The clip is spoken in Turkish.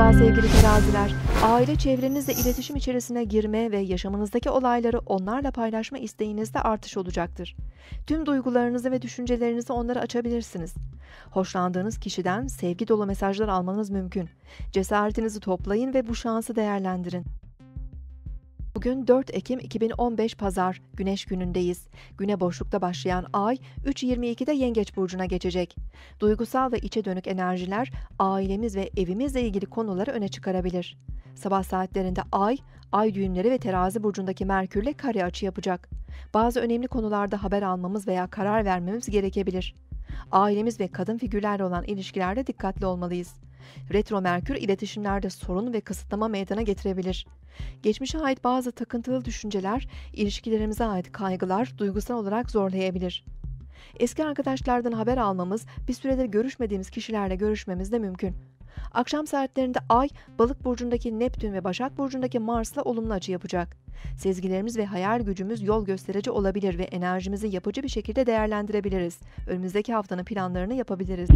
Merhaba sevgili teraziler. Aile çevrenizle iletişim içerisine girme ve yaşamınızdaki olayları onlarla paylaşma isteğinizde artış olacaktır. Tüm duygularınızı ve düşüncelerinizi onlara açabilirsiniz. Hoşlandığınız kişiden sevgi dolu mesajlar almanız mümkün. Cesaretinizi toplayın ve bu şansı değerlendirin. Bugün 4 Ekim 2015 Pazar, Güneş günündeyiz. Güne boşlukta başlayan ay 3.22'de Yengeç burcuna geçecek. Duygusal ve içe dönük enerjiler ailemiz ve evimizle ilgili konuları öne çıkarabilir. Sabah saatlerinde ay, ay düğümleri ve terazi burcundaki Merkürle kare açı yapacak. Bazı önemli konularda haber almamız veya karar vermemiz gerekebilir. Ailemiz ve kadın figürlerle olan ilişkilerde dikkatli olmalıyız. Retro Merkür iletişimlerde sorun ve kısıtlama meydana getirebilir. Geçmişe ait bazı takıntılı düşünceler, ilişkilerimize ait kaygılar duygusal olarak zorlayabilir. Eski arkadaşlardan haber almamız, bir süredir görüşmediğimiz kişilerle görüşmemiz de mümkün. Akşam saatlerinde Ay, Balık burcundaki Neptün ve Başak burcundaki Mars'la olumlu açı yapacak. Sezgilerimiz ve hayal gücümüz yol gösterici olabilir ve enerjimizi yapıcı bir şekilde değerlendirebiliriz. Önümüzdeki haftanın planlarını yapabiliriz.